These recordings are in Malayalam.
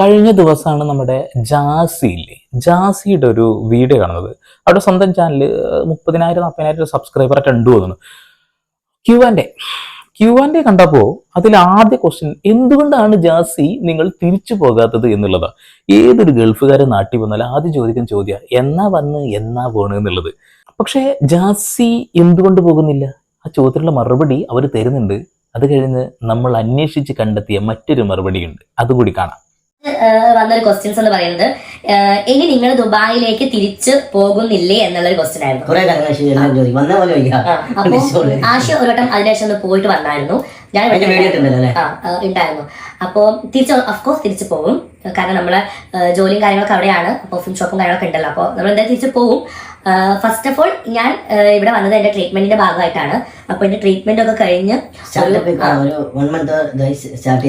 കഴിഞ്ഞ ദിവസമാണ് നമ്മുടെ ജാസി ഇല്ലേ ജാസിയുടെ ഒരു വീഡിയോ കാണുന്നത്. അവിടെ സ്വന്തം ചാനൽ മുപ്പതിനായിരം നാൽപ്പതിനായിരം സബ്സ്ക്രൈബർ ആയിട്ട് ഉണ്ട് തോന്നുന്നു. ക്യു ആൻഡ് ക്യു ആൻഡ് കണ്ടപ്പോൾ അതിൽ ആദ്യ ക്വസ്റ്റ്യൻ എന്തുകൊണ്ടാണ് ജാസി നിങ്ങൾ തിരിച്ചു പോകാത്തത് എന്നുള്ളതാ? ഏതൊരു ഗൾഫുകാരൻ നാട്ടിൽ വന്നാലും ആദ്യം ചോദിക്കുന്ന ചോദ്യ എന്നാ വന്ന് എന്നാ പോണ് എന്നുള്ളത്. പക്ഷേ ജാസി എന്തുകൊണ്ട് പോകുന്നില്ല? ആ ചോദ്യത്തിനുള്ള മറുപടി അവർ തരുന്നുണ്ട്. അത് കഴിഞ്ഞ് നമ്മൾ അന്വേഷിച്ച് കണ്ടെത്തിയ മറ്റൊരു മറുപടിയുണ്ട്. അതുകൂടി കാണാം. വന്നൊരു ക്വസ്റ്റ്യൻസ് എന്ന് പറയുന്നത്. ഇനി നിങ്ങൾ ദുബായിലേക്ക് തിരിച്ചു പോകുന്നില്ലേ എന്നുള്ളൊരു ക്വസ്റ്റ്യൻ ആയിരുന്നു. ആശ ഒരു വട്ടം അതിനുശേഷം ഒന്ന് പോയിട്ട് വന്നായിരുന്നു. ഞാൻ ഉണ്ടായിരുന്നു അപ്പോൾ തിരിച്ച് അഫ്കോഴ്സ് തിരിച്ചു പോകും കാരണം നമ്മളെ ജോലിയും കാര്യങ്ങളൊക്കെ അവിടെയാണ്. അപ്പോൾ ഫുഡ് ഷോപ്പും കാര്യങ്ങളൊക്കെ ഉണ്ടല്ലോ. അപ്പോൾ നമ്മൾ എന്തായാലും തിരിച്ചു പോകും ഫസ്റ്റ് ഓഫ് ഓൾ ഞാൻ ഇവിടെ വന്നത് എന്റെ ട്രീറ്റ്മെന്റിന്റെ ഭാഗമായിട്ടാണ്. അപ്പൊ എന്റെ ട്രീറ്റ്മെന്റ് ഒക്കെ കഴിഞ്ഞ് സ്റ്റാർട്ടപ്പ് ഒരു വൺ മന്ത് സ്റ്റാർട്ട്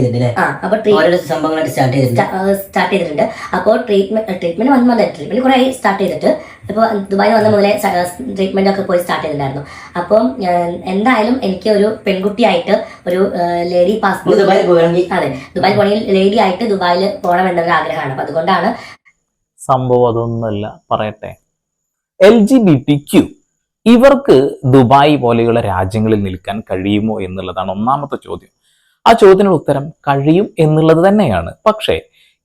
ചെയ്തിട്ടുണ്ട്. അപ്പോൾ treatment treatment one month treatment കുറെ സ്റ്റാർട്ട് ചെയ്തിട്ട്. ഇപ്പോൾ ദുബായിൽ വന്ന മുതലേ ട്രീറ്റ്മെന്റ് ഒക്കെ പോയി സ്റ്റാർട്ട് ചെയ്തിട്ടുണ്ടായിരുന്നു. അപ്പം എന്തായാലും എനിക്ക് ഒരു പെൺകുട്ടിയായിട്ട് ഒരു ലേഡി പാസ്പോർട്ട് അതെ ദുബായിൽ പോകണമെങ്കിൽ ലേഡി ആയിട്ട് ദുബായിൽ പോകണം എന്നൊരു ആഗ്രഹമാണ്. അപ്പൊ അതുകൊണ്ടാണ് സംഭവം അതൊന്നുമല്ല. പറയട്ടെ. L G B T Q. ഇവർക്ക് ദുബായ് പോലെയുള്ള രാജ്യങ്ങളിൽ നിൽക്കാൻ കഴിയുമോ എന്നുള്ളതാണ് ഒന്നാമത്തെ ചോദ്യം. ആ ചോദ്യത്തിനുള്ള ഉത്തരം കഴിയും എന്നുള്ളത് തന്നെയാണ്. പക്ഷേ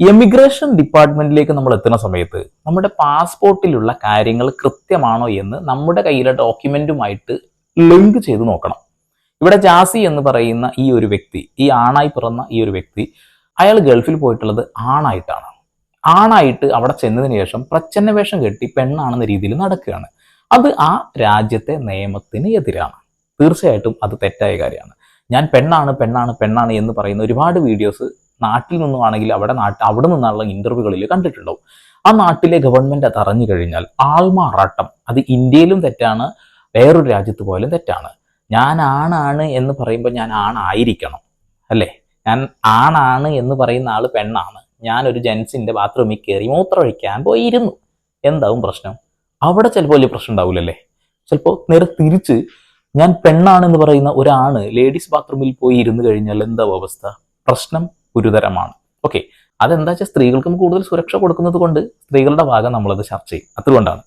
എമിഗ്രേഷൻ ഡിപ്പാർട്ട്മെന്റിലേക്ക് നമ്മൾ എത്തുന്ന സമയത്ത് നമ്മുടെ പാസ്പോർട്ടിലുള്ള കാര്യങ്ങൾ കൃത്യമാണോ എന്ന് നമ്മുടെ കയ്യിലെ ഡോക്യുമെന്റുമായിട്ട് ലിങ്ക് ചെയ്ത് നോക്കണം. ഇവിടെ ജാസി എന്ന് പറയുന്ന ഈ ഒരു വ്യക്തി ഈ ആണായി പിറന്ന ഈ ഒരു വ്യക്തി അയാൾ ഗൾഫിൽ പോയിട്ടുള്ളത് ആണായിട്ടാണ്. ആണായിട്ട് അവിടെ ചെന്നതിന് ശേഷം പ്രച്ഛന്ന വേഷം കെട്ടി പെണ്ണാണെന്ന രീതിയിൽ നടക്കുകയാണ്. അത് ആ രാജ്യത്തെ നിയമത്തിന് എതിരാണ്. തീർച്ചയായിട്ടും അത് തെറ്റായ കാര്യമാണ്. ഞാൻ പെണ്ണാണ് പെണ്ണാണ് പെണ്ണാണ് എന്ന് പറയുന്ന ഒരുപാട് വീഡിയോസ് നാട്ടിൽ നിന്നുമാണെങ്കിൽ അവിടെ നാട്ടിൽ അവിടെ നിന്നുള്ള ഇന്റർവ്യൂകളിൽ കണ്ടിട്ടുണ്ടാവും. ആ നാട്ടിലെ ഗവൺമെന്റ് അത് അറിഞ്ഞു കഴിഞ്ഞാൽ ആൾമാറാട്ടം. അത് ഇന്ത്യയിലും തെറ്റാണ് വേറൊരു രാജ്യത്ത് പോലും തെറ്റാണ്. ഞാൻ ആണാണ് എന്ന് പറയുമ്പോൾ ഞാൻ ആണായിരിക്കണം. അല്ലേ? ഞാൻ ആണാണ് എന്ന് പറയുന്ന ആൾ പെണ്ണാണ്. ഞാൻ ഒരു ജെൻസിന്റെ ബാത്റൂമിൽ കയറി മൂത്രമൊഴിക്കാൻ പോയിരുന്നു. എന്താവും പ്രശ്നം? അവിടെ ചിലപ്പോൾ വലിയ പ്രശ്നം ഉണ്ടാവില്ലല്ലേ ചിലപ്പോൾ നേരെ തിരിച്ച് ഞാൻ പെണ്ണാണെന്ന് പറയുന്ന ഒരാണ് ലേഡീസ് ബാത്റൂമിൽ പോയി ഇരുന്ന് കഴിഞ്ഞാൽ എന്താവും അവസ്ഥ? പ്രശ്നം ഗുരുതരമാണ്. ഓക്കെ അതെന്താ വെച്ചാൽ സ്ത്രീകൾക്കും കൂടുതൽ സുരക്ഷ കൊടുക്കുന്നത് കൊണ്ട് സ്ത്രീകളുടെ ഭാഗം നമ്മളത് ചർച്ച ചെയ്യും. അതുകൊണ്ടാണ്.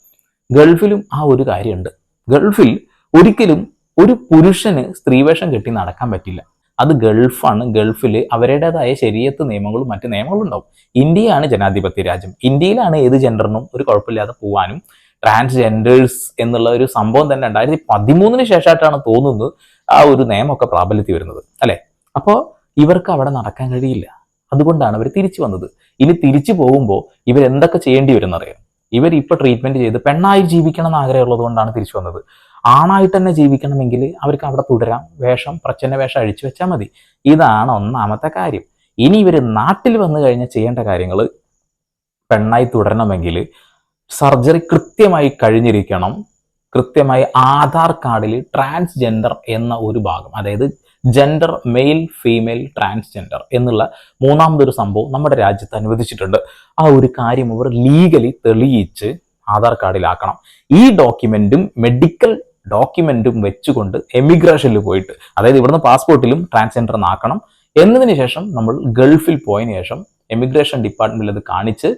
ഗൾഫിലും ആ ഒരു കാര്യമുണ്ട്. ഗൾഫിൽ ഒരിക്കലും ഒരു പുരുഷന് സ്ത്രീവേഷം കെട്ടി നടക്കാൻ പറ്റില്ല. അത് ഗൾഫാണ്. ഗൾഫിൽ അവരുടേതായ ശരീരത്ത് നിയമങ്ങളും മറ്റു നിയമങ്ങളും ഉണ്ടാവും ഇന്ത്യയാണ് ജനാധിപത്യ രാജ്യം. ഇന്ത്യയിലാണ് ഏത് ജെൻഡറിനും ഒരു കുഴപ്പമില്ലാതെ പോവാനും ട്രാൻസ്ജെൻഡേഴ്സ് എന്നുള്ള ഒരു സംഭവം തന്നെ രണ്ടായിരത്തി പതിമൂന്നിന് ശേഷമായിട്ടാണ് തോന്നുന്നത് ആ ഒരു നിയമമൊക്കെ പ്രാബല്യത്തിൽ വരുന്നത്. അല്ലേ? അപ്പോൾ ഇവർക്ക് അവിടെ നടക്കാൻ കഴിയില്ല. അതുകൊണ്ടാണ് അവർ തിരിച്ചു വന്നത്. ഇനി തിരിച്ചു പോകുമ്പോൾ ഇവരെന്തൊക്കെ ചെയ്യേണ്ടി വരും എന്നറിയാം ഇവർ ഇപ്പൊ ട്രീറ്റ്മെന്റ് ചെയ്ത് പെണ്ണായി ജീവിക്കണം എന്ന് ആഗ്രഹമുള്ളത് കൊണ്ടാണ് തിരിച്ചു വന്നത്. ആണായിട്ട് തന്നെ ജീവിക്കണമെങ്കിൽ അവർക്ക് അവിടെ തുടരാം. വേഷം പ്രച്ഛന്ന വേഷം അഴിച്ചു വെച്ചാൽ മതി. ഇതാണ് ഒന്നാമത്തെ കാര്യം. ഇനി ഇവർ നാട്ടിൽ വന്നു കഴിഞ്ഞാൽ ചെയ്യേണ്ട കാര്യങ്ങൾ പെണ്ണായി തുടരണമെങ്കിൽ സർജറി കൃത്യമായി കഴിഞ്ഞിരിക്കണം. കൃത്യമായി ആധാർ കാർഡിൽ ട്രാൻസ്ജെൻഡർ എന്ന ഒരു ഭാഗം അതായത് ജെൻഡർ മെയിൽ ഫീമെയിൽ ട്രാൻസ്ജെൻഡർ എന്നുള്ള മൂന്നാമതൊരു സംഭവം നമ്മുടെ രാജ്യത്ത് അനുവദിച്ചിട്ടുണ്ട്. ആ ഒരു കാര്യം അവർ ലീഗലി തെളിയിച്ച് ആധാർ കാർഡിലാക്കണം. ഈ ഡോക്യുമെന്റും മെഡിക്കൽ ഡോക്യുമെന്റും വെച്ചുകൊണ്ട് എമിഗ്രേഷനിൽ പോയിട്ട് അതായത് ഇവിടുന്ന് പാസ്പോർട്ടിലും ട്രാൻസ്ജെൻഡർ ആക്കണം എന്നതിന് ശേഷം നമ്മൾ ഗൾഫിൽ പോയതിനു ശേഷം എമിഗ്രേഷൻ ഡിപ്പാർട്ട്മെന്റിൽ അത് കാണിച്ച്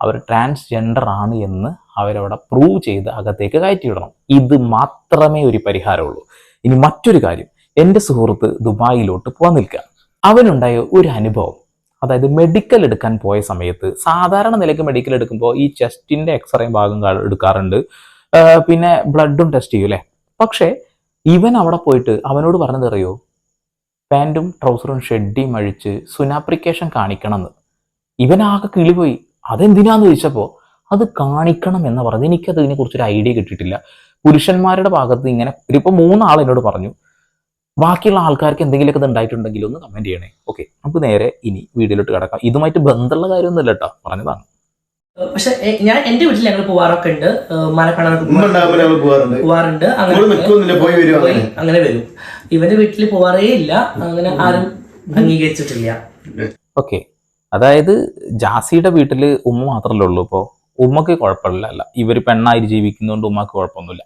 അവർ ട്രാൻസ്ജെൻഡർ ആണ് എന്ന് അവരവിടെ പ്രൂവ് ചെയ്ത് അകത്തേക്ക് കയറ്റിവിടണം. ഇത് മാത്രമേ ഒരു പരിഹാരമുള്ളൂ. ഇനി മറ്റൊരു കാര്യം എന്റെ സുഹൃത്ത് ദുബായിലോട്ട് പോകാൻ നിൽക്കുക. അവനുണ്ടായ ഒരു അനുഭവം അതായത് മെഡിക്കൽ എടുക്കാൻ പോയ സമയത്ത് സാധാരണ നിലയ്ക്ക് മെഡിക്കൽ എടുക്കുമ്പോൾ ഈ ചെസ്റ്റിന്റെ എക്സ്റേ ഭാഗം എടുക്കാറുണ്ട്. പിന്നെ ബ്ലഡും ടെസ്റ്റ് ചെയ്യും അല്ലേ പക്ഷേ ഇവൻ അവിടെ പോയിട്ട് അവനോട് പറഞ്ഞത് അറിയോ? പാന്റും ട്രൗസറും ഷെഡിയും അഴിച്ച് സുനാപ്രിക്കേഷൻ കാണിക്കണമെന്ന്. ഇവനാകെ കിളിപോയി. അതെന്തിനാന്ന് ചോദിച്ചപ്പോൾ അത് കാണിക്കണം എന്ന് പറഞ്ഞു. എനിക്കത് ഇതിനെ കുറിച്ചൊരു ഐഡിയ കിട്ടിയിട്ടില്ല. പുരുഷന്മാരുടെ ഭാഗത്ത് ഇങ്ങനെ ഇപ്പോൾ മൂന്നാൾ എന്നോട് പറഞ്ഞു. ബാക്കിയുള്ള ആൾക്കാർക്ക് എന്തെങ്കിലുമൊക്കെ ഇത് ഉണ്ടായിട്ടുണ്ടെങ്കിൽ ഒന്ന് കമന്റ് ചെയ്യണേ. ഓക്കെ നമുക്ക് നേരെ ഇനി വീഡിയോയിലോട്ട് കിടക്കാം. ഇതുമായിട്ട് ബന്ധമുള്ള കാര്യമൊന്നുമില്ല കേട്ടോ പറഞ്ഞതാണ്. പക്ഷെ ഞാൻ എന്റെ വീട്ടിൽ ഞങ്ങൾ പോവാറൊക്കെ ഉണ്ട്. ഏഹ് മല കാണാനൊക്കെ ഉമ്മ ഉണ്ടാകുമ്പോൾ ഞങ്ങൾ പോവാറുണ്ട്. നമ്മൾ പോയി വരും അങ്ങനെ. അങ്ങനെ വരും. ഇവന്റെ വീട്ടിൽ പോവാറേ ഇല്ല. അങ്ങനെ ആരും അംഗീകരിച്ചിട്ടില്ല. ഓക്കെ. അതായത് ജാസിയുടെ വീട്ടിൽ ഉമ്മ മാത്രമല്ലേ ഉള്ളൂ? ഇപ്പോൾ ഉമ്മക്ക് കുഴപ്പമില്ല. അല്ല ഇവർ പെണ്ണായി ജീവിക്കുന്നതുകൊണ്ട് ഉമ്മക്ക് കുഴപ്പമൊന്നുമില്ല.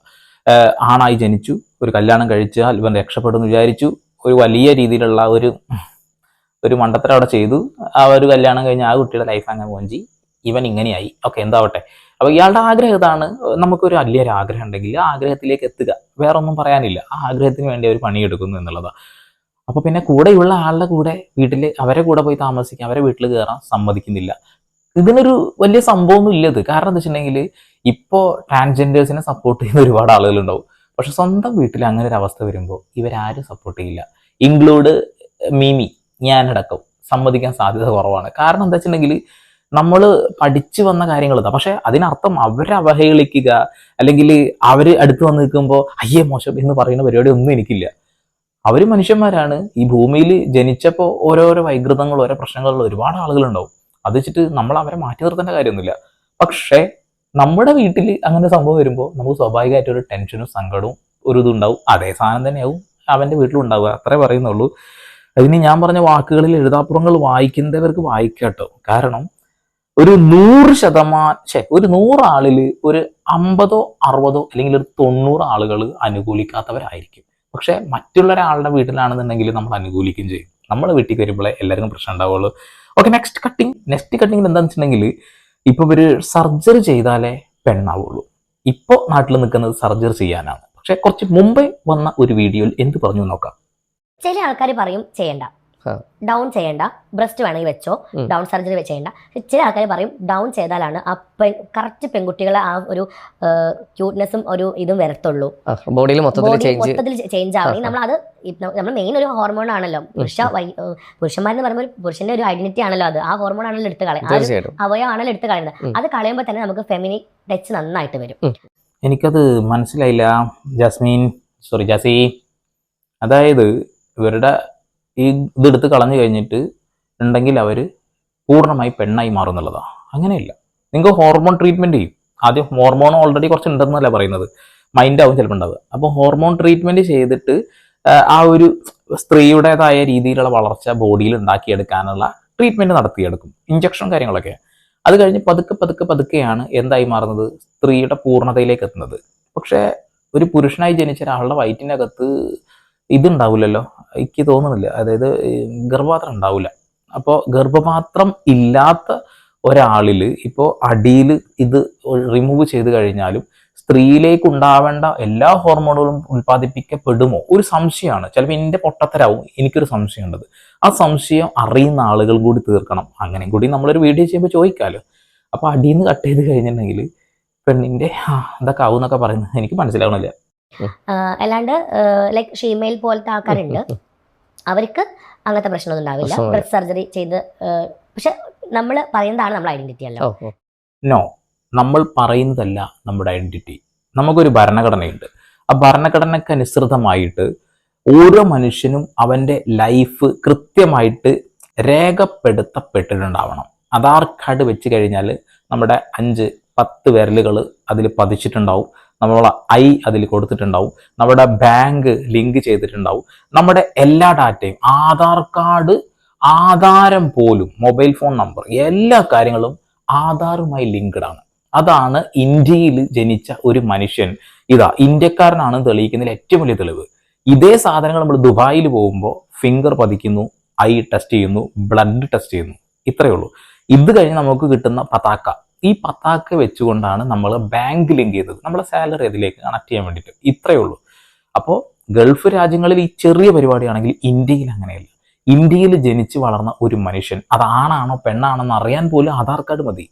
ആണായി ജനിച്ചു ഒരു കല്യാണം കഴിച്ചാൽ ഇവൻ രക്ഷപ്പെടുമെന്ന് വിചാരിച്ചു ഒരു വലിയ രീതിയിലുള്ള ഒരു ഒരു മണ്ടത്തരം അവിടെ ചെയ്തു. ആ ഒരു കല്യാണം കഴിഞ്ഞ് ആ കുട്ടിയുടെ ലൈഫ് അങ്ങനെ പോഞ്ചി ഇവൻ ഇങ്ങനെയായി. ഓക്കെ എന്താവട്ടെ. അപ്പൊ ഇയാളുടെ ആഗ്രഹം ഇതാണ്. നമുക്കൊരു വലിയൊരു ആഗ്രഹം ഉണ്ടെങ്കിൽ ആ ആഗ്രഹത്തിലേക്ക് എത്തുക. വേറെ ഒന്നും പറയാനില്ല. ആ ആഗ്രഹത്തിന് വേണ്ടി അവർ പണിയെടുക്കുന്നു എന്നുള്ളതാണ് അപ്പൊ പിന്നെ കൂടെയുള്ള ആളുടെ കൂടെ വീട്ടിൽ അവരെ കൂടെ പോയി താമസിക്കാൻ അവരെ വീട്ടിൽ കയറാൻ സമ്മതിക്കുന്നില്ല. ഇതിനൊരു വലിയ സംഭവമൊന്നും ഇല്ല കാരണം എന്താ വെച്ചിട്ടുണ്ടെങ്കിൽ ഇപ്പോൾ ട്രാൻസ്ജെൻഡേഴ്സിനെ സപ്പോർട്ട് ചെയ്യുന്ന ഒരുപാട് ആളുകളുണ്ടാവും. പക്ഷെ സ്വന്തം വീട്ടിൽ അങ്ങനെ ഒരു അവസ്ഥ വരുമ്പോൾ ഇവരാരും സപ്പോർട്ട് ചെയ്യില്ല. ഇൻക്ലൂഡ് മീമി ഞാനടക്കം സമ്മതിക്കാൻ സാധ്യത കുറവാണ്. കാരണം എന്താ വെച്ചിട്ടുണ്ടെങ്കിൽ നമ്മൾ പഠിച്ചു വന്ന കാര്യങ്ങൾ ഇതാ. പക്ഷെ അതിനർത്ഥം അവരെ അവഹേളിക്കുക അല്ലെങ്കിൽ അവർ അടുത്ത് വന്ന് നിൽക്കുമ്പോൾ അയ്യേ മോശം എന്ന് പറയുന്ന പരിപാടി ഒന്നും എനിക്കില്ല. അവർ മനുഷ്യന്മാരാണ്. ഈ ഭൂമിയിൽ ജനിച്ചപ്പോൾ ഓരോരോ വൈകൃതങ്ങൾ ഓരോ പ്രശ്നങ്ങളുള്ള ഒരുപാട് ആളുകളുണ്ടാവും. അത് വെച്ചിട്ട് നമ്മൾ അവരെ മാറ്റി നിർത്തേണ്ട കാര്യമൊന്നുമില്ല. പക്ഷേ നമ്മുടെ വീട്ടിൽ അങ്ങനെ സംഭവം വരുമ്പോൾ നമുക്ക് സ്വാഭാവികമായിട്ട് ഒരു ടെൻഷനും സങ്കടവും ഒരു ഇതുണ്ടാവും അതേ സാധനം തന്നെയാവും അവന്റെ വീട്ടിലുണ്ടാവുക അത്രേ പറയുന്നുള്ളൂ. അതിന് ഞാൻ പറഞ്ഞ വാക്കുകളിൽ എഴുതാപ്പുറങ്ങൾ വായിക്കുന്നവർക്ക് വായിക്കാട്ടോ. കാരണം ഒരു നൂറ് ശതമാനം ശേ ഒരു നൂറ് ആളിൽ ഒരു അമ്പതോ അറുപതോ അല്ലെങ്കിൽ ഒരു തൊണ്ണൂറ് ആളുകൾ അനുകൂലിക്കാത്തവരായിരിക്കും. പക്ഷെ മറ്റുള്ള ഒരാളുടെ വീട്ടിലാണെന്നുണ്ടെങ്കിൽ നമ്മൾ അനുകൂലിക്കുകയും ചെയ്യും. നമ്മൾ വീട്ടിൽ വരുമ്പോഴേ എല്ലാവർക്കും പ്രശ്നം ഉണ്ടാവുള്ളൂ. ഓക്കെ നെക്സ്റ്റ് കട്ടിങ് നെക്സ്റ്റ് കട്ടിങ്ങിൽ എന്താണെന്ന് വെച്ചിട്ടുണ്ടെങ്കിൽ ഇപ്പോൾ ഇവർ സർജറി ചെയ്താലേ പെണ്ണാവുള്ളൂ. ഇപ്പോൾ നാട്ടിൽ നിൽക്കുന്നത് സർജറി ചെയ്യാനാണ്. പക്ഷെ കുറച്ച് മുമ്പേ വന്ന ഒരു വീഡിയോയിൽ എന്ത് പറഞ്ഞു നോക്കാം. ചില ആൾക്കാർ പറയും ചെയ്യണ്ട. ഡൗൺ ചെയ്യേണ്ട. ബ്രസ്റ്റ് വേണമെങ്കിൽ വെച്ചോ. ഡൗൺ സർജറി വെച്ചേണ്ട പക്ഷെ ചില ആൾക്കാർ പറയും ഡൗൺ ചെയ്താലാണ് ആ പെൺ കറക്റ്റ് പെൺകുട്ടികളെ ആ ഒരു ക്യൂട്ട്നെസ്സും ഒരു ഇതും വരത്തുള്ളൂ. ബോഡിയിൽ മൊത്തത്തിൽ ബോഡി ചേഞ്ച് മൊത്തത്തിൽ ചേഞ്ച് ആവണമെങ്കിൽ. നമ്മൾ അത് നമ്മൾ മെയിൻ ഒരു ഹോർമോൺ ആണല്ലോ. പുരുഷ പുരുഷന്മാരെന്ന് പറയുമ്പോൾ പുരുഷന്റെ ഒരു ഐഡന്റിറ്റി ആണല്ലോ അത്. ആ ഹോർമോൺ ആണല്ലോ എടുത്ത് കളയുന്നത്. അവയവാണല്ലോ എടുത്ത് കളയുന്നത്. അത് കളയുമ്പോൾ തന്നെ നമുക്ക് ഫെമിനി ടച്ച് നന്നായിട്ട് വരും. എനിക്കത് മനസ്സിലായില്ല. Jasmine sorry Jasi. അതായത് ഇവരുടെ ഈ ഇതെടുത്ത് കളഞ്ഞു കഴിഞ്ഞിട്ട് ഉണ്ടെങ്കിൽ അവർ പൂർണമായി പെണ്ണായി മാറും എന്നുള്ളതാണ്. അങ്ങനെയല്ല. നിങ്ങൾക്ക് ഹോർമോൺ ട്രീറ്റ്മെന്റ് ചെയ്യും. ആദ്യം ഹോർമോൺ ഓൾറെഡി കുറച്ച് ഉണ്ടെന്നല്ല പറയുന്നത് മൈൻഡാവും ചിലപ്പോൾ ഉണ്ടാവുക. അപ്പോൾ ഹോർമോൺ ട്രീറ്റ്മെന്റ് ചെയ്തിട്ട് ആ ഒരു സ്ത്രീയുടേതായ രീതിയിലുള്ള വളർച്ച ബോഡിയിൽ ഉണ്ടാക്കിയെടുക്കാനുള്ള ട്രീറ്റ്മെന്റ് നടത്തിയെടുക്കും. ഇഞ്ചക്ഷൻ കാര്യങ്ങളൊക്കെ. അത് കഴിഞ്ഞ് പതുക്കെ പതുക്കെ പതുക്കെയാണ് എന്തായി മാറുന്നത്? സ്ത്രീയുടെ പൂർണതയിലേക്ക് എത്തുന്നത്. പക്ഷേ ഒരു പുരുഷനായി ജനിച്ച ഒരാളുടെ വയറ്റിനകത്ത് ഇതുണ്ടാവില്ലല്ലോ. എനിക്ക് തോന്നുന്നില്ല. അതായത് ഗർഭപാത്രം ഉണ്ടാവില്ല അപ്പോൾ ഗർഭപാത്രം ഇല്ലാത്ത ഒരാളിൽ ഇപ്പോൾ അടിയിൽ ഇത് റിമൂവ് ചെയ്ത് കഴിഞ്ഞാലും സ്ത്രീയിലേക്ക് ഉണ്ടാവേണ്ട എല്ലാ ഹോർമോണുകളും ഉൽപ്പാദിപ്പിക്കപ്പെടുമോ? ഒരു സംശയമാണ്. ചിലപ്പോൾ എന്റെ പൊട്ടത്തരാവും. എനിക്കൊരു സംശയമുണ്ടത്. ആ സംശയം അറിയുന്ന ആളുകൾ കൂടി തീർക്കണം. അങ്ങനെ കൂടി നമ്മളൊരു വീഡിയോ ചെയ്യുമ്പോൾ ചോദിക്കാമല്ലോ അപ്പോൾ അടിയിൽ നിന്ന് കട്ട് ചെയ്ത് കഴിഞ്ഞിട്ടുണ്ടെങ്കിൽ പെണ്ണിന്റെ ആ ഇതൊക്കെ ആവും എന്നൊക്കെ പറയുന്നത് എനിക്ക് മനസ്സിലാവണില്ല. അല്ലാണ്ട് ലൈക്ക് ഷീമെയിൽ പോലത്തെ ആൾക്കാരുണ്ട്. അവർക്ക് അങ്ങനത്തെ പ്രശ്നമൊന്നും ഉണ്ടാവില്ല. ബ്രസ്റ്റ് സർജറി ചെയ്ത് പക്ഷെ നമ്മൾ പറയുന്നതാണ് നമ്മൾ ഐഡന്റിറ്റി അല്ല. നോ നമ്മൾ പറയുന്നതല്ല നമ്മുടെ ഐഡന്റിറ്റി നമുക്കൊരു ഭരണഘടനയുണ്ട്. ആ ഭരണഘടനയ്ക്ക് അനുസൃതമായിട്ട് ഓരോ മനുഷ്യനും അവന്റെ ലൈഫ് കൃത്യമായിട്ട് രേഖപ്പെടുത്തപ്പെട്ടിട്ടുണ്ടാവണം. ആധാർ കാർഡ് വെച്ച് കഴിഞ്ഞാൽ നമ്മുടെ അഞ്ച് പത്ത് വിരലുകൾ അതിൽ പതിച്ചിട്ടുണ്ടാവും. നമ്മളെ ഐ അതിൽ കൊടുത്തിട്ടുണ്ടാവും. നമ്മുടെ ബാങ്ക് ലിങ്ക് ചെയ്തിട്ടുണ്ടാവും. നമ്മുടെ എല്ലാ ഡാറ്റയും ആധാർ കാർഡ് ആധാരം പോലും മൊബൈൽ ഫോൺ നമ്പർ എല്ലാ കാര്യങ്ങളും ആധാറുമായി ലിങ്ക്ഡ് ആണ്. അതാണ് ഇന്ത്യയിൽ ജനിച്ച ഒരു മനുഷ്യൻ. ഇതാ ഇന്ത്യക്കാരനാണ് തെളിയിക്കുന്നതിൽ ഏറ്റവും വലിയ തെളിവ്. ഇതേ സാധനങ്ങൾ നമ്മൾ ദുബായിൽ പോകുമ്പോൾ ഫിംഗർ പതിക്കുന്നു ഐ ടെസ്റ്റ് ചെയ്യുന്നു ബ്ലഡ് ടെസ്റ്റ് ചെയ്യുന്നു. ഇത്രയേ ഉള്ളൂ. ഇത് കഴിഞ്ഞ് നമുക്ക് കിട്ടുന്ന പതാക്ക ഈ പത്താക്ക് വെച്ചുകൊണ്ടാണ് നമ്മൾ ബാങ്ക് ലിങ്ക് ചെയ്തത്. നമ്മളെ സാലറി അതിലേക്ക് കണക്ട് ചെയ്യാൻ വേണ്ടിയിട്ട്. ഇത്രയേ ഉള്ളൂ. അപ്പോൾ ഗൾഫ് രാജ്യങ്ങളിൽ ഈ ചെറിയ പരിപാടിയാണെങ്കിൽ ഇന്ത്യയിൽ അങ്ങനെയല്ല. ഇന്ത്യയിൽ ജനിച്ച് വളർന്ന ഒരു മനുഷ്യൻ അത് ആണാണോ പെണ്ണാണോ എന്ന് അറിയാൻ പോലും ആധാർ കാർഡ് മതി.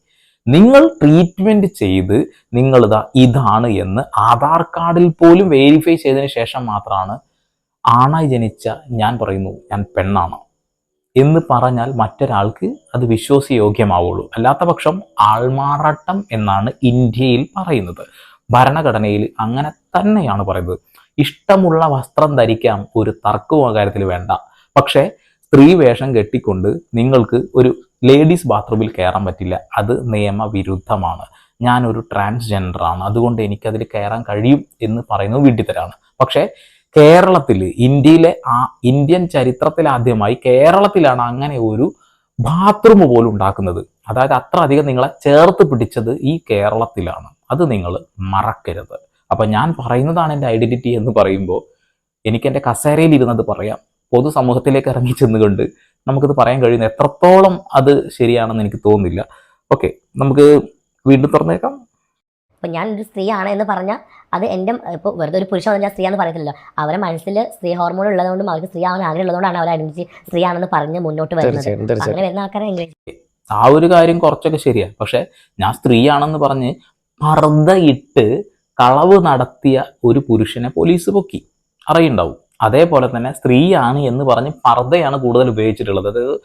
നിങ്ങൾ ട്രീറ്റ്മെന്റ് ചെയ്ത് നിങ്ങളിതാ ഇതാണ് എന്ന് ആധാർ കാർഡിൽ പോലും വെരിഫൈ ചെയ്തതിന് ശേഷം മാത്രമാണ് ആണായി ജനിച്ച ഞാൻ പറയുന്നു ഞാൻ പെണ്ണാണ്. എന്ന് പറഞ്ഞാൽ മറ്റൊരാൾക്ക് അത് വിശ്വാസയോഗ്യമാവുള്ളൂ. അല്ലാത്ത പക്ഷം ആൾമാറാട്ടം എന്നാണ് ഇന്ത്യയിൽ പറയുന്നത്. ഭരണഘടനയിൽ അങ്ങനെ തന്നെയാണ് പറയുന്നത്. ഇഷ്ടമുള്ള വസ്ത്രം ധരിക്കാം ഒരു തർക്കവും കാര്യത്തിൽ വേണ്ട. പക്ഷേ സ്ത്രീ വേഷം കെട്ടിക്കൊണ്ട് നിങ്ങൾക്ക് ഒരു ലേഡീസ് ബാത്റൂമിൽ കയറാൻ പറ്റില്ല. അത് നിയമവിരുദ്ധമാണ്. ഞാനൊരു ട്രാൻസ്ജെൻഡർ ആണ് അതുകൊണ്ട് എനിക്കതിൽ കയറാൻ കഴിയും എന്ന് പറയുന്നത് വിഡ്ഢിത്തരാണ് പക്ഷേ കേരളത്തിൽ ഇന്ത്യയിലെ ആ ഇന്ത്യൻ ചരിത്രത്തിൽ ആദ്യമായി കേരളത്തിലാണ് അങ്ങനെ ഒരു ബാത്റൂം പോലും ഉണ്ടാക്കുന്നത്. അതായത് അത്ര അധികം നിങ്ങളെ ചേർത്ത് പിടിച്ചത് ഈ കേരളത്തിലാണ്. അത് നിങ്ങൾ മറക്കരുത്. അപ്പൊ ഞാൻ പറയുന്നതാണ് എന്റെ ഐഡന്റിറ്റി എന്ന് പറയുമ്പോൾ എനിക്ക് എന്റെ കസേരയിൽ ഇരുന്നത് പറയാം. പൊതുസമൂഹത്തിലേക്ക് ഇറങ്ങി ചെന്നുകൊണ്ട് നമുക്കിത് പറയാൻ കഴിയുന്ന എത്രത്തോളം അത് ശരിയാണെന്ന് എനിക്ക് തോന്നുന്നില്ല. ഓക്കെ നമുക്ക് വീണ്ടും തുറന്നേക്കാം. ഇപ്പൊ ഞാൻ ഒരു സ്ത്രീയാണ് എന്ന് പറഞ്ഞാൽ അത് എന്റെ ഇപ്പോൾ വെറുതെ ഒരു പുരുഷൻ ഞാൻ സ്ത്രീയാണെന്ന് പറയത്തില്ലല്ലോ. അവരെ മനസ്സിൽ സ്ത്രീ ഹോർമോൺ ഉള്ളതുകൊണ്ടും അവർക്ക് സ്ത്രീ ആവാൻ ആഗ്രഹം ഉള്ളതുകൊണ്ടാണ് അവർ ഐഡന്റിറ്റി സ്ത്രീയാണെന്ന് പറഞ്ഞ് മുന്നോട്ട് വരുന്നത്. അങ്ങനെ വരുന്ന ആൾക്കാരെ ആ ഒരു കാര്യം കുറച്ചൊക്കെ ശരിയാണ് പക്ഷേ ഞാൻ സ്ത്രീയാണെന്ന് പറഞ്ഞ് മർദ്ദയിട്ട് കളവ് നടത്തിയ ഒരു പുരുഷനെ പോലീസ് പൊക്കി. അറിയുണ്ടാവും. അതേപോലെ തന്നെ സ്ത്രീയാണ് എന്ന് പറഞ്ഞ് പർദ്ദയാണ് കൂടുതൽ ഉപയോഗിച്ചിട്ടുള്ളത്. അതായത്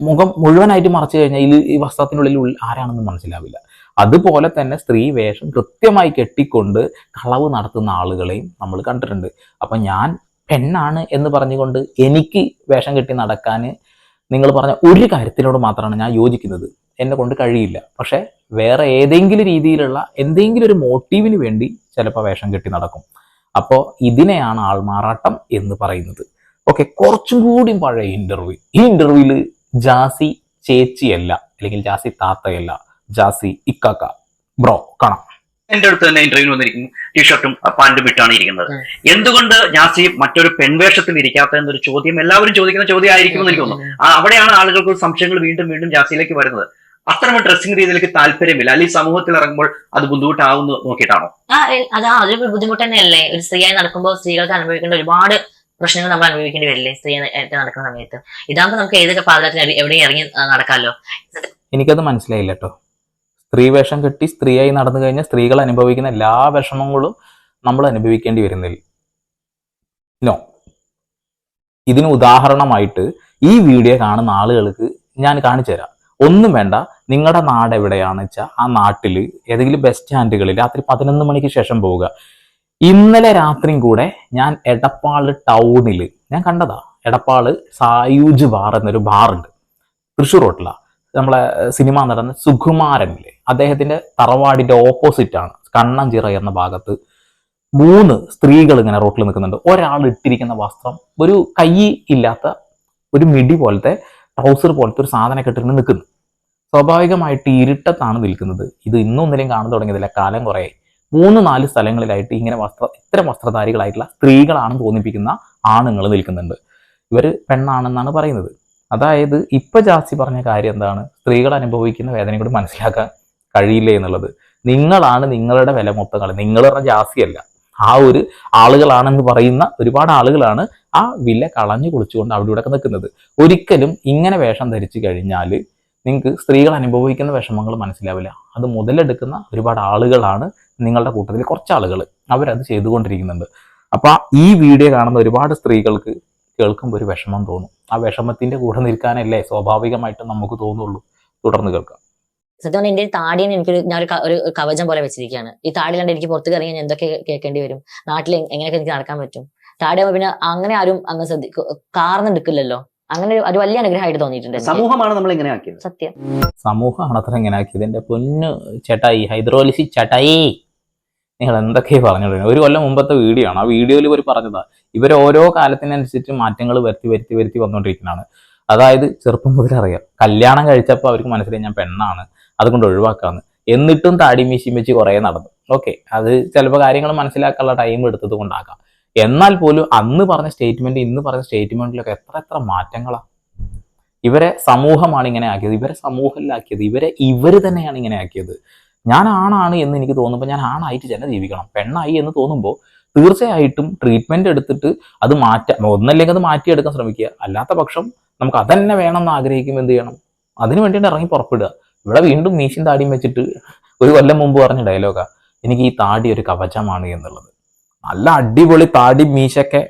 മുഖം മുഴുവനായിട്ട് മറച്ചു കഴിഞ്ഞാൽ ഈ വസ്ത്രത്തിനുള്ളിൽ ആരാണെന്ന് മനസ്സിലാവില്ല. അതുപോലെ തന്നെ സ്ത്രീ വേഷം കൃത്യമായി കെട്ടിക്കൊണ്ട് കളവ് നടത്തുന്ന ആളുകളെയും നമ്മൾ കണ്ടിട്ടുണ്ട്. അപ്പം ഞാൻ പെണ്ണാണ് എന്ന് പറഞ്ഞുകൊണ്ട് എനിക്ക് വേഷം കെട്ടി നടക്കാൻ നിങ്ങൾ പറഞ്ഞ ഒരു കാര്യത്തിനോട് മാത്രമാണ് ഞാൻ യോജിക്കുന്നത്. എന്നെ കൊണ്ട് കഴിയില്ല. പക്ഷേ വേറെ ഏതെങ്കിലും രീതിയിലുള്ള എന്തെങ്കിലും ഒരു മോട്ടീവിന് വേണ്ടി ചിലപ്പോൾ വേഷം കെട്ടി നടക്കും. അപ്പോൾ ഇതിനെയാണ് ആൾമാറാട്ടം എന്ന് പറയുന്നത്. ഓക്കെ കുറച്ചും കൂടി പഴയ ഇന്റർവ്യൂ ഈ ഇന്റർവ്യൂവിൽ ജാസി ചേച്ചിയല്ല അല്ലെങ്കിൽ ജാസി താത്തയല്ല. ജാസി ഇക്കാക്ക. ബ്രോ കാണാം. എന്റെ അടുത്ത് തന്നെ ഇന്റർവ്യൂ വന്നിരിക്കുന്നു. ടീഷർട്ടും പാന്റും ഇട്ടാണ് ഇരിക്കുന്നത്. എന്തുകൊണ്ട് ജാസി മറ്റൊരു പെൺവേഷത്തിൽ ഇരിക്കാത്ത എന്നൊരു ചോദ്യം എല്ലാവരും ചോദിക്കുന്ന ചോദ്യം ആയിരിക്കുമെന്ന് എനിക്ക് തോന്നുന്നു. ആ, അവിടെയാണ് ആളുകൾക്ക് സംശയങ്ങൾ വീണ്ടും വീണ്ടും ജാസിയിലേക്ക് വരുന്നത്. അത്തരം ഡ്രസ്സിംഗ് രീതിയിലേക്ക് താല്പര്യമില്ല. അല്ലെങ്കിൽ സമൂഹത്തിൽ ഇറങ്ങുമ്പോൾ അത് ബുദ്ധിമുട്ടാവുന്ന നോക്കിയിട്ടാണോ? അതാ അതൊരു ബുദ്ധിമുട്ട് തന്നെയല്ലേ. ഒരു സ്ത്രീയായി നടക്കുമ്പോൾ സ്ത്രീകൾക്ക് അനുഭവിക്കേണ്ട ഒരുപാട് പ്രശ്നങ്ങൾ നമ്മൾ അനുഭവിക്കേണ്ടി വരില്ലേ? സ്ത്രീ നടക്കുന്ന സമയത്ത്. ഇതാകുമ്പോൾ നമുക്ക് ഏതൊക്കെ പാതത്തിൽ എവിടെയും ഇറങ്ങി നടക്കാമല്ലോ എനിക്കത് മനസ്സിലായില്ല കേട്ടോ സ്ത്രീ വേഷം കെട്ടി സ്ത്രീയായി നടന്നു കഴിഞ്ഞാൽ സ്ത്രീകൾ അനുഭവിക്കുന്ന എല്ലാ വിഷമങ്ങളും നമ്മൾ അനുഭവിക്കേണ്ടി വരുന്നില്ല. നോ ഇതിന് ഉദാഹരണമായിട്ട് ഈ വീഡിയോ കാണുന്ന ആളുകൾക്ക് ഞാൻ കാണിച്ചു തരാം. ഒന്നും വേണ്ട നിങ്ങളുടെ നാട് എവിടെയാണെന്ന് വെച്ചാൽ ആ നാട്ടിൽ ഏതെങ്കിലും ബസ് സ്റ്റാൻഡുകളിൽ രാത്രി പതിനൊന്ന് മണിക്ക് ശേഷം പോവുക. ഇന്നലെ രാത്രിയും കൂടെ ഞാൻ എടപ്പാൾ ടൗണിൽ ഞാൻ കണ്ടതാ എടപ്പാൾ സായൂജ് ബാർ എന്നൊരു ബാറുണ്ട്. തൃശ്ശൂർ റോട്ടിലാണ് നമ്മളെ സിനിമ നടന്ന സുകുമാരനിലെ. അദ്ദേഹത്തിന്റെ തറവാടിന്റെ ഓപ്പോസിറ്റ് ആണ്. കണ്ണഞ്ചിറ എന്ന ഭാഗത്ത് മൂന്ന് സ്ത്രീകൾ ഇങ്ങനെ റോട്ടിൽ നിൽക്കുന്നുണ്ട്. ഒരാൾ ഇട്ടിരിക്കുന്ന വസ്ത്രം ഒരു കൈ ഇല്ലാത്ത ഒരു മിടി പോലത്തെ ട്രൗസർ പോലത്തെ ഒരു സാധനം കെട്ടിട്ട് നിൽക്കുന്നു. സ്വാഭാവികമായിട്ട് ഇരുട്ടത്താണ് നിൽക്കുന്നത്. ഇത് ഇന്നും ഇന്നലെയും കാണാൻ തുടങ്ങിയതില്ല? കാലം കുറെ മൂന്ന് നാല് സ്ഥലങ്ങളിലായിട്ട് ഇങ്ങനെ വസ്ത്ര ഇത്തരം വസ്ത്രധാരികളായിട്ടുള്ള സ്ത്രീകളാണെന്ന് തോന്നിപ്പിക്കുന്ന ആണുങ്ങൾ നിൽക്കുന്നുണ്ട്. ഇവർ പെണ്ണാണെന്നാണ് പറയുന്നത്. അതായത് ഇപ്പൊ ജാസ്തി പറഞ്ഞ കാര്യം എന്താണ്? സ്ത്രീകൾ അനുഭവിക്കുന്ന വേദനയും കൂടി മനസ്സിലാക്കാൻ കഴിയില്ല എന്നുള്ളത്. നിങ്ങളാണ് നിങ്ങളുടെ വില മൊത്തം കളി പറഞ്ഞ ജാസ്തിയല്ല ആ ഒരു ആളുകളാണെന്ന് പറയുന്ന ഒരുപാട് ആളുകളാണ് ആ വില കളഞ്ഞു കുളിച്ചുകൊണ്ട് അവിടെ ഇവിടെ നിൽക്കുന്നത്. ഒരിക്കലും ഇങ്ങനെ വേഷം ധരിച്ചു കഴിഞ്ഞാൽ നിങ്ങൾക്ക് സ്ത്രീകൾ അനുഭവിക്കുന്ന വിഷമങ്ങൾ മനസ്സിലാവില്ല. അത് മുതലെടുക്കുന്ന ഒരുപാട് ആളുകളാണ് നിങ്ങളുടെ കൂട്ടത്തിൽ കുറച്ച് ആളുകൾ. അവരത് ചെയ്തുകൊണ്ടിരിക്കുന്നുണ്ട്. അപ്പൊ ഈ വീഡിയോ കാണുന്ന ഒരുപാട് സ്ത്രീകൾക്ക് കേൾക്കുമ്പോൾ ഒരു വിഷമം തോന്നും. ആ വിഷമത്തിന്റെ കൂടെ നിൽക്കാനല്ലേ സ്വാഭാവികമായിട്ടും നമുക്ക് തോന്നുള്ളൂ. തുടർന്ന് കേൾക്കാം. സത്യം പറഞ്ഞാൽ എന്റെ താടിയെ എനിക്കൊരു ഞാൻ ഒരു കവചം പോലെ വെച്ചിരിക്കുകയാണ് ഈ താടി കണ്ട് എനിക്ക് പുറത്ത് ഇറങ്ങി ഞാൻ എന്തൊക്കെ കേൾക്കേണ്ടി വരും? നാട്ടിൽ എങ്ങനെയൊക്കെ എനിക്ക് നടക്കാൻ പറ്റും? താടി ആവുമ്പോ പിന്നെ അങ്ങനെ ആരും അങ്ങ് കാർന്ന് കാർന്നെടുക്കില്ലല്ലോ അങ്ങനെ ഒരു- ഒരു വലിയ അനുഗ്രഹമായിട്ട് തോന്നിയിട്ടുണ്ട് സമൂഹമാണ് നമ്മൾ ഇങ്ങനെ ആക്കിയത്. സത്യം. സമൂഹമാണ് അത്ര എങ്ങനെ ആക്കിയത്. എന്റെ പൊന്നു ചേട്ടായി ഹൈദ്രോലിസി ചേട്ടായി. നിങ്ങൾ എന്തൊക്കെ പറഞ്ഞു ഒരു കൊല്ലം മുമ്പത്തെ വീഡിയോ ആണ്. ആ വീഡിയോയിൽ ഇവർ പറഞ്ഞതാ ഇവർ ഓരോ കാലത്തിനനുസരിച്ച് മാറ്റങ്ങൾ വരുത്തി വരുത്തി വരുത്തി വന്നുകൊണ്ടിരിക്കുന്നതാണ് അതായത് ചെറുപ്പം മുതൽ അറിയാം. കല്യാണം കഴിച്ചപ്പോൾ അവർക്ക് മനസ്സിലായി ഞാൻ പെണ്ണാണ്. അതുകൊണ്ട് ഒഴിവാക്കാന്ന്. എന്നിട്ടും താടി മീശിയും വെച്ച് കുറേ നടന്നു. ഓക്കെ അത് ചിലപ്പോൾ കാര്യങ്ങൾ മനസ്സിലാക്കാനുള്ള ടൈം എടുത്തത് കൊണ്ടാകാം എന്നാൽ പോലും അന്ന് പറഞ്ഞ സ്റ്റേറ്റ്മെന്റ് ഇന്ന് പറഞ്ഞ സ്റ്റേറ്റ്മെന്റിലൊക്കെ എത്ര എത്ര മാറ്റങ്ങളാ. ഇവരെ സമൂഹമാണ് ഇങ്ങനെ ആക്കിയത്. ഇവരെ സമൂഹത്തിലാക്കിയത്. ഇവരെ ഇവർ തന്നെയാണ് ഇങ്ങനെ ആക്കിയത്. ഞാൻ ആണാണ് എന്ന് എനിക്ക് തോന്നുമ്പോൾ ഞാൻ ആണായിട്ട് തന്നെ ജീവിക്കണം. പെണ്ണായി എന്ന് തോന്നുമ്പോൾ തീർച്ചയായിട്ടും ട്രീറ്റ്മെന്റ് എടുത്തിട്ട് അത് മാറ്റാം. ഒന്നല്ലെങ്കിൽ അത് മാറ്റിയെടുക്കാൻ ശ്രമിക്കുക. അല്ലാത്ത പക്ഷം നമുക്ക് അതന്നെ വേണമെന്ന് ആഗ്രഹിക്കും എന്ത് ചെയ്യണം? അതിനു വേണ്ടിയിട്ട് ഇറങ്ങി പുറപ്പെടുക. ഇവിടെ വീണ്ടും മീശിൻ താടിയും വെച്ചിട്ട് ഒരു കൊല്ലം മുമ്പ് പറഞ്ഞ ഡയലോഗാ എനിക്ക് ഈ താടി ഒരു കവചമാണ് എന്നുള്ളത്. നല്ല അടിപൊളി താടി മീശൊക്കെ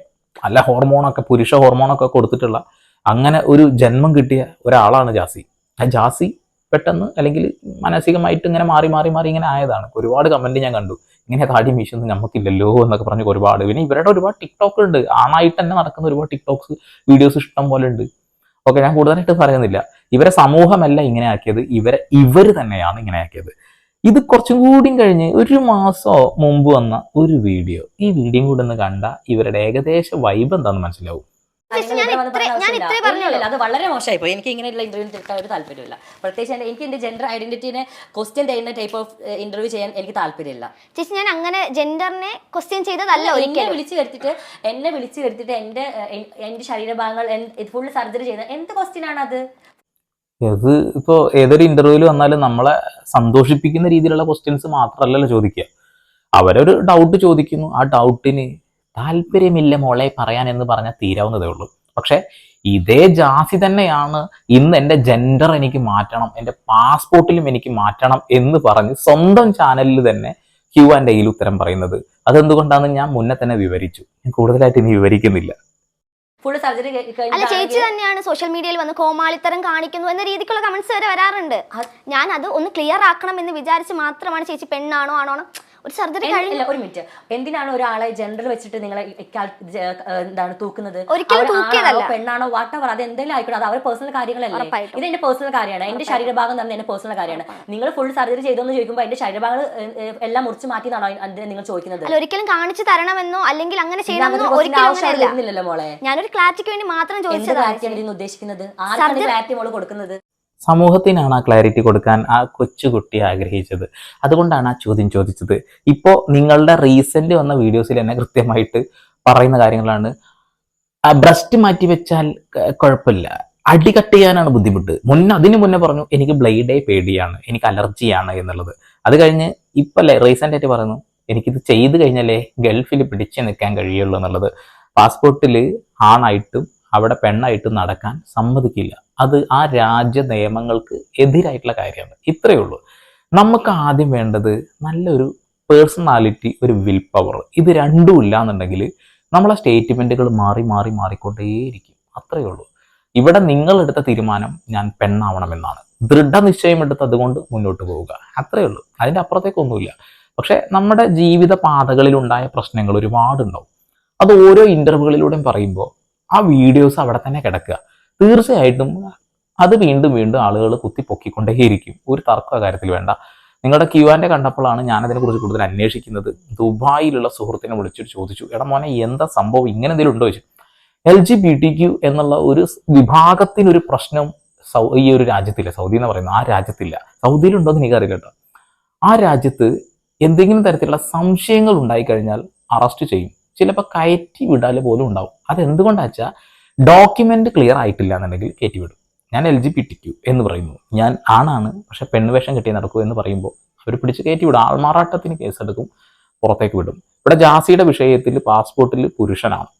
നല്ല ഹോർമോണൊക്കെ പുരുഷ ഹോർമോണൊക്കെ കൊടുത്തിട്ടുള്ള അങ്ങനെ ഒരു ജന്മം കിട്ടിയ ഒരാളാണ് ജാസി. ആ ജാസി പെട്ടെന്ന് അല്ലെങ്കിൽ മാനസികമായിട്ട് ഇങ്ങനെ മാറി മാറി മാറി ഇങ്ങനെ ആയതാണ്. ഒരുപാട് കമന്റ് ഞാൻ കണ്ടു. ഇങ്ങനെ താടി മീശൊന്നും നമുക്കില്ലല്ലോ എന്നൊക്കെ പറഞ്ഞ് ഒരുപാട്. പിന്നെ ഇവരുടെ ഒരുപാട് ടിക്ടോക്ക് ഉണ്ട്. ആണായിട്ട് തന്നെ നടക്കുന്ന ഒരുപാട് ടിക്ടോക്സ് വീഡിയോസ് ഇഷ്ടം പോലെ ഉണ്ട്. ഓക്കെ ഞാൻ കൂടുതലായിട്ട് പറയുന്നില്ല. ഇവരെ സമൂഹമല്ല ഇങ്ങനെ ആക്കിയത് ഇവരെ ഇവർ തന്നെയാണ് ഇങ്ങനെ ആക്കിയത് ഇത് കുറച്ചും കൂടിയും കഴിഞ്ഞ് ഒരു മാസമോ മുമ്പ് വന്ന ഒരു വീഡിയോ. ഈ വീഡിയോ കൂടെ ഒന്ന് കണ്ട ഇവരുടെ ഏകദേശ വൈബ് എന്താണെന്ന് മനസ്സിലാവും? ചേച്ചി, ഞാൻ ഇത്രേ- ഞാൻ ഇത്രേ പറഞ്ഞുള്ളൂ. അത് വളരെ മോശമായി പോയി. എനിക്ക് ഇങ്ങനെയുള്ള ഇന്റർവ്യൂ തീർക്കാൻ ഒരു താല്പര്യമില്ല. പ്രത്യേകിച്ച് എനിക്ക് എന്റെ ജെൻഡർ ഐഡന്റിറ്റിനെ ക്വസ്റ്റ്യൻ ചെയ്യുന്ന ടൈപ്പ് ഓഫ് ഇന്റർവ്യൂ ചെയ്യാൻ എനിക്ക് താല്പര്യമില്ല. ചേച്ചി ഞാൻ അങ്ങനെ ജെൻഡറിനെ ക്വസ്റ്റ്യൻ ചെയ്തതല്ല എന്നെ വിളിച്ചു വരുത്തിട്ട് എന്നെ വിളിച്ചു വരുത്തിട്ട് എന്റെ എന്റെ ശരീരഭാഗങ്ങൾ ഫുൾ സർജറി ചെയ്ത എന്ത് ക്വസ്റ്റ്യൻ ആണ് അത് ഇത് ഇപ്പോൾ ഏതൊരു ഇന്റർവ്യൂവിൽ വന്നാലും നമ്മളെ സന്തോഷിപ്പിക്കുന്ന രീതിയിലുള്ള ക്വസ്റ്റ്യൻസ് മാത്രമല്ലല്ലോ ചോദിക്കുക. അവരൊരു ഡൗട്ട് ചോദിക്കുന്നു. ആ ഡൗട്ടിന് താല്പര്യമില്ല മോളെ പറയാൻ എന്ന് പറഞ്ഞാൽ തീരാവുന്നതേ ഉള്ളൂ. പക്ഷേ ഇതേ ജാസി തന്നെയാണ് ഇന്ന് എന്റെ ജെൻഡർ എനിക്ക് മാറ്റണം എന്റെ പാസ്പോർട്ടിലും എനിക്ക് മാറ്റണം എന്ന് പറഞ്ഞ് സ്വന്തം ചാനലിൽ തന്നെ ക്യൂ ആൻഡ് എയിൽ ഉത്തരം പറയുന്നത്. അതെന്തുകൊണ്ടാണെന്ന് ഞാൻ മുന്നേ തന്നെ വിവരിച്ചു. ഞാൻ കൂടുതലായിട്ട് ഇനി വിവരിക്കുന്നില്ല. ഫുൾ സർജറി അല്ല ചേച്ചി തന്നെയാണ് സോഷ്യൽ മീഡിയയിൽ വന്ന് കോമാളിത്തരം കാണിക്കുന്നു എന്ന രീതിക്കുള്ള കമന്റ്സ് വരെ വരാറുണ്ട് ഞാൻ അത് ഒന്ന് ക്ലിയർ ആക്കണം എന്ന് വിചാരിച്ച് മാത്രമാണ് ചേച്ചി പെണ്ണാണോ ആണോ ആണോ? ഒരു സർജറി കഴിഞ്ഞില്ല ഒരു മിനിറ്റ്. എന്തിനാണ് ഒരാളെ ജനറൽ വെച്ചിട്ട് നിങ്ങളെ എന്താണ് തൂക്കുന്നത്? അവർ പെണ്ണാണോ വാട്ടവർ അത് എന്തെങ്കിലും ആയിക്കോട്ടെ അത് അവരുടെ പേഴ്സണൽ കാര്യങ്ങളല്ലേ. ഇത് എന്റെ പേഴ്സണൽ കാര്യമാണ്. എന്റെ ശരീരഭാഗം തന്നെ എന്റെ പേഴ്സണൽ കാര്യമാണ്. നിങ്ങൾ ഫുൾ സർജറി ചെയ്തെന്ന് ചോദിക്കുമ്പോൾ എന്റെ ശരീരഭാഗങ്ങൾ ഏഹ്, എല്ലാം മുറിച്ച് മാറ്റിയെന്നാണോ നിങ്ങൾ ചോദിക്കുന്നത്? ഒരിക്കലും കാണിച്ചു തരണമെന്നോ അല്ലെങ്കിൽ അങ്ങനെ ചെയ്യണമെന്നോ ഒരിക്കലും മോളെ. ഞാനൊരു ക്ലാരിറ്റിക്ക് വേണ്ടി മാത്രം ചോദിച്ചത് ഉദ്ദേശിക്കുന്നത്? ആർക്കാണ് ക്ലാരിറ്റി മോൾ കൊടുക്കുന്നത്? സമൂഹത്തിനാണ് ആ ക്ലാരിറ്റി കൊടുക്കാൻ ആ കൊച്ചുകുട്ടി ആഗ്രഹിച്ചത്. അതുകൊണ്ടാണ് ആ ചോദ്യം ചോദിച്ചത്. ഇപ്പോൾ നിങ്ങളുടെ റീസെന്റ് വന്ന വീഡിയോസിൽ തന്നെ കൃത്യമായിട്ട് പറയുന്ന കാര്യങ്ങളാണ്. ബ്രസ്റ്റ് മാറ്റി വെച്ചാൽ കുഴപ്പമില്ല അടി കട്ട് ചെയ്യാനാണ് ബുദ്ധിമുട്ട്. മുന്നേ അതിന് മുന്നേ പറഞ്ഞു എനിക്ക് ബ്ലേഡേ പേടിയാണ്. എനിക്ക് അലർജിയാണ് എന്നുള്ളത്. അത് കഴിഞ്ഞ് ഇപ്പല്ലേ റീസെന്റ് ആയിട്ട് പറയുന്നു എനിക്കിത് ചെയ്തു കഴിഞ്ഞാലേ ഗൾഫിൽ പിടിച്ചു നിൽക്കാൻ കഴിയുള്ളൂ എന്നുള്ളത്. പാസ്പോർട്ടിൽ ആണായിട്ടും അവിടെ പെണ്ണായിട്ടും നടക്കാൻ സമ്മതിക്കില്ല. അത് ആ രാജ്യ നിയമങ്ങൾക്ക് എതിരായിട്ടുള്ള കാര്യമാണ്. ഇത്രയേ ഉള്ളൂ. നമുക്ക് ആദ്യം വേണ്ടത് നല്ലൊരു പേഴ്സണാലിറ്റി ഒരു വിൽ പവർ. ഇത് രണ്ടും ഇല്ല എന്നുണ്ടെങ്കിൽ നമ്മളെ സ്റ്റേറ്റ്മെന്റുകൾ മാറി മാറി മാറിക്കൊണ്ടേയിരിക്കും. അത്രയേ ഉള്ളൂ. ഇവിടെ നിങ്ങളെടുത്ത തീരുമാനം ഞാൻ പെണ്ണാവണമെന്നാണ്. ദൃഢനിശ്ചയമെടുത്ത് അതുകൊണ്ട് മുന്നോട്ട് പോവുക. അത്രയേ ഉള്ളൂ. അതിന്റെ അപ്പുറത്തേക്കൊന്നുമില്ല. പക്ഷെ നമ്മുടെ ജീവിത പാതകളിലുണ്ടായ പ്രശ്നങ്ങൾ ഒരുപാടുണ്ടാവും. അത് ഓരോ ഇന്റർവ്യൂകളിലൂടെയും പറയുമ്പോൾ ആ വീഡിയോസ് അവിടെ തന്നെ കിടക്കുക. തീർച്ചയായിട്ടും അത് വീണ്ടും വീണ്ടും ആളുകൾ കുത്തിപ്പൊക്കിക്കൊണ്ടേയിരിക്കും. ഒരു തർക്ക കാര്യത്തിൽ വേണ്ട. നിങ്ങളുടെ ക്യു ആൻഡ് കണ്ടപ്പോഴാണ് ഞാൻ അതിനെക്കുറിച്ച് കൂടുതൽ അന്വേഷിക്കുന്നത്. ദുബായിലുള്ള സുഹൃത്തിനെ വിളിച്ചിട്ട് ചോദിച്ചു എടാ മോനെ എന്താ സംഭവം? ഇങ്ങനെ എന്തെങ്കിലും ഉണ്ടോ? ചോദിച്ചു. L G B T Q എന്നുള്ള ഒരു വിഭാഗത്തിനൊരു പ്രശ്നം ഈ ഒരു രാജ്യത്തില്ല. സൗദി എന്ന് പറയുന്നത് ആ രാജ്യത്തില്ല. സൗദിയിലുണ്ടോ എന്ന് എനിക്കറിയില്ല കേട്ടോ. ആ രാജ്യത്ത് എന്തെങ്കിലും തരത്തിലുള്ള സംശയങ്ങൾ ഉണ്ടായിക്കഴിഞ്ഞാൽ അറസ്റ്റ് ചെയ്യും. ചിലപ്പോൾ കയറ്റി വിടാൽ പോലും ഉണ്ടാവും. അതെന്തുകൊണ്ടാ ഡോക്യുമെന്റ് ക്ലിയർ ആയിട്ടില്ല എന്നുണ്ടെങ്കിൽ കയറ്റിവിടും. ഞാൻ L G P T Q എന്ന് പറയുന്നു. ഞാൻ ആണാണ് പക്ഷെ പെൺവേഷം കെട്ടി നടക്കൂ എന്ന് പറയുമ്പോൾ അവർ പിടിച്ച് കയറ്റി വിടും ആൾമാറാട്ടത്തിന് കേസെടുക്കും പുറത്തേക്ക് വിടും. ഇവിടെ ജാസിയുടെ വിഷയത്തിൽ പാസ്പോർട്ടിൽ പുരുഷനാണ്.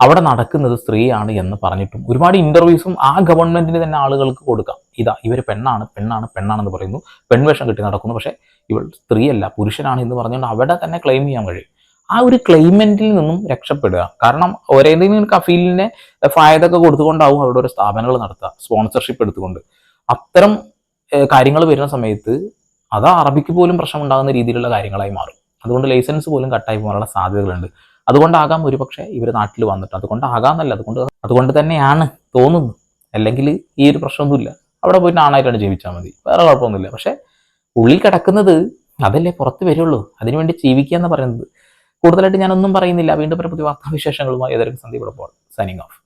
അവിടെ നടക്കുന്നത് സ്ത്രീയാണ് എന്ന് പറഞ്ഞിട്ടും ഒരുപാട് ഇന്റർവ്യൂസും ആ ഗവൺമെന്റിന് തന്നെ ആളുകൾക്ക് കൊടുക്കാം. ഇതാ ഇവർ പെണ്ണാണ് പെണ്ണാണ് പെണ്ണാണെന്ന് പറയുന്നു. പെൺവേഷം കെട്ടി നടക്കുന്നു പക്ഷെ ഇവൾ സ്ത്രീയല്ല പുരുഷനാണ് എന്ന് പറഞ്ഞുകൊണ്ട് അവിടെ തന്നെ ക്ലെയിം ചെയ്യാൻ കഴിയും. ആ ഒരു ക്ലെയിമെന്റിൽ നിന്നും രക്ഷപ്പെടുക. കാരണം ഒരേതെങ്കിലും കഫീലിനെ ഫായതൊക്കെ കൊടുത്തുകൊണ്ടാവും അവിടെ ഒരു സ്ഥാപനങ്ങൾ നടത്തുക സ്പോൺസർഷിപ്പ് എടുത്തുകൊണ്ട്. അത്തരം കാര്യങ്ങൾ വരുന്ന സമയത്ത് അത് അറബിക്ക് പോലും പ്രശ്നം ഉണ്ടാകുന്ന രീതിയിലുള്ള കാര്യങ്ങളായി മാറും. അതുകൊണ്ട് ലൈസൻസ് പോലും കട്ടായി പോകാനുള്ള സാധ്യതകളുണ്ട്. അതുകൊണ്ടാകാം ഒരുപക്ഷെ ഇവർ നാട്ടിൽ വന്നിട്ട്. അതുകൊണ്ടാകാന്നല്ല അതുകൊണ്ട് അതുകൊണ്ട് തന്നെയാണ് തോന്നുന്നു. അല്ലെങ്കിൽ ഈ ഒരു പ്രശ്നമൊന്നുമില്ല. അവിടെ പോയിട്ട് ആണായിട്ടാണ് ജീവിച്ചാൽ മതി. വേറെ കുഴപ്പമൊന്നുമില്ല. പക്ഷെ ഉള്ളിൽ കിടക്കുന്നത് അതല്ലേ പുറത്ത് വരുള്ളൂ. അതിനുവേണ്ടി ജീവിക്കുക എന്ന് പറയുന്നത്. കൂടുതലായിട്ട് ഞാനൊന്നും പറയുന്നില്ല. വീണ്ടും പുതിയ വാർത്താവിശേഷങ്ങളുമായി ഏതൊരു സന്ദീപ് സൈനിങ് ഓഫ്